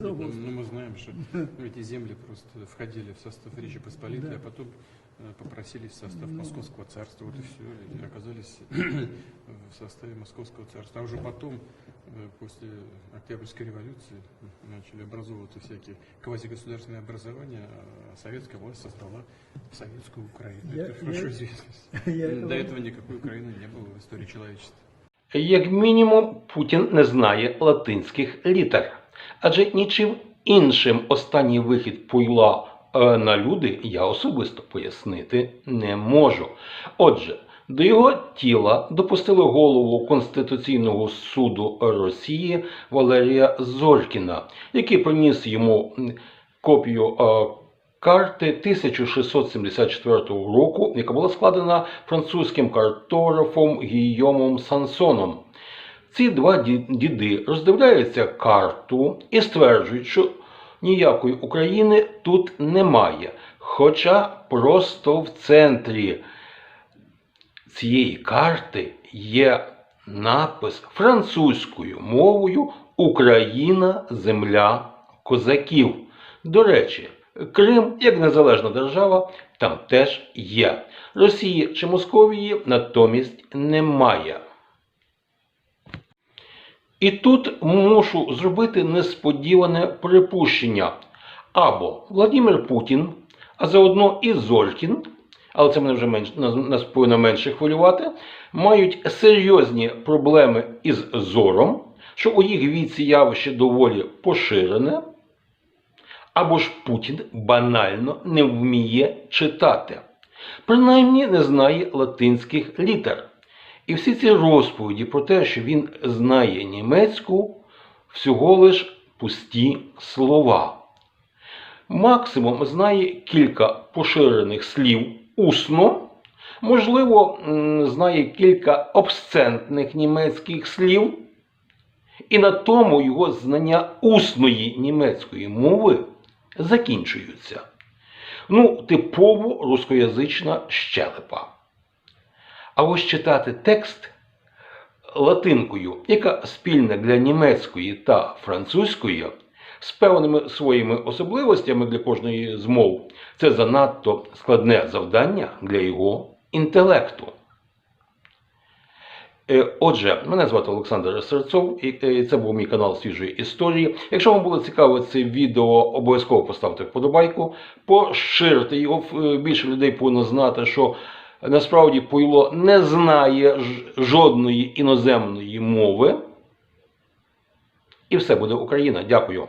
Ну, мы знаем, что эти земли просто входили в состав Речи Посполитой, а потом э, попросились в состав Московского царства. Вот и все. И оказались в составе Московского царства. А уже потом, э, после Октябрьской революции, начали образовываться всякие квазигосударственные образования, а советская власть создала советскую Украину. Я- Это хорошо я- известно. я До говорю- этого никакой Украины не было в истории человечества. Як мінімум, Путін не знає латинських літер. Адже нічим іншим останній вихід пойла е, на люди я особисто пояснити не можу. Отже, до його тіла допустили голову Конституційного суду Росії Валерія Зоркіна, який приніс йому копію е, карти 1674 року, яка була складена французьким картографом Гійомом Сансоном. Ці два діди роздивляються карту і стверджують, що ніякої України тут немає. Хоча просто в центрі цієї карти є напис французькою мовою Україна земля козаків. До речі, Крим як незалежна держава там теж є. Росії чи Московії натомість немає. І тут мушу зробити несподіване припущення. Або Владимир Путін, а заодно і Зоркін, але це мене вже менш, нас, повинно менше хвилювати, мають серйозні проблеми із зором, що у їх віці явище доволі поширене, або ж Путін банально не вміє читати, принаймні не знає латинських літер. І всі ці розповіді про те, що він знає німецьку, всього лиш пусті слова. Максимум знає кілька поширених слів усно, можливо, знає кілька обсцентних німецьких слів, і на тому його знання усної німецької мови закінчуються. Ну, типово рускоязична щелепа. А ось читати текст латинкою, яка спільна для німецької та французької, з певними своїми особливостями для кожної з мов, це занадто складне завдання для його інтелекту. Е, Отже, мене звати Олександр Серцов, і е, це був мій канал Свіжої історії. Якщо вам було цікаве це відео, обов'язково поставте вподобайку, поширте його, е, більше людей повинно знати, що насправді Пойло не знає жодної іноземної мови. І все буде Україна. Дякую.